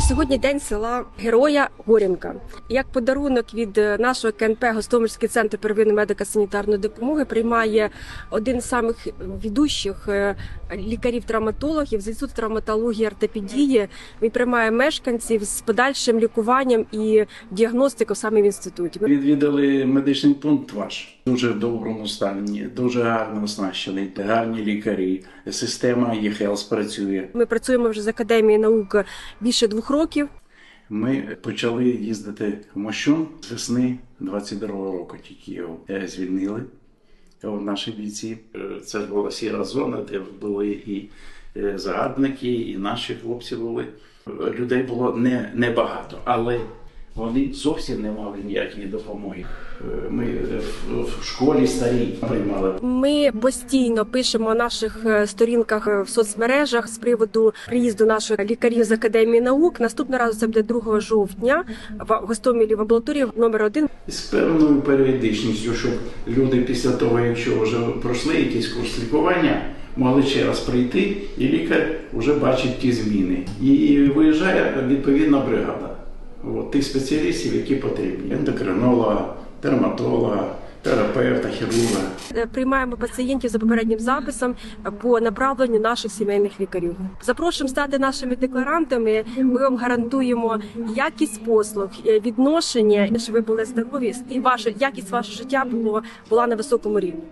Сьогодні день села Героя Горінка. Як подарунок від е, нашого КНП Гостомельський центр первинної медико-санітарної допомоги приймає один з самих відущих е, лікарів-травматологів з інституту травматології ортопедії. Він приймає мешканців з подальшим лікуванням і діагностикою саме в інституті. Відвідали медичний пункт ваш дуже в доброму стані, дуже гарно оснащений, гарні лікарі. Система eHealth працює. Ми працюємо вже з академією наук більше двох років. Ми почали їздити в Мощун з весни 22-го року. Тільки його е, звільнили в наші бійці. Е, Це була сіра зона, де були і е, загарбники, і наші хлопці були. Е, Людей було не, небагато, але вони зовсім не мали ніякої допомоги. Ми е, в- школі старі приймали Ми постійно пишемо на наших е, сторінках е, в соцмережах з приводу приїзду наших лікарів з академії наук. Наступного разу це буде 2 жовтня в Гостомелі в амбулаторії номер 1 з певною періодичністю, щоб люди після того, якщо вже пройшли якийсь курс лікування, могли ще раз прийти, і лікар вже бачить ті зміни. І виїжджає відповідна бригада от, тих спеціалістів, які потрібні: ендокринолога, дерматолога, терапевта, хірурга. Е, Приймаємо пацієнтів за попереднім записом е, по направленню наших сімейних лікарів. Запрошуємо стати нашими декларантами. Ми вам гарантуємо якість послуг, е, відношення, щоб ви були здорові, і ваша якість вашого життя було була на високому рівні.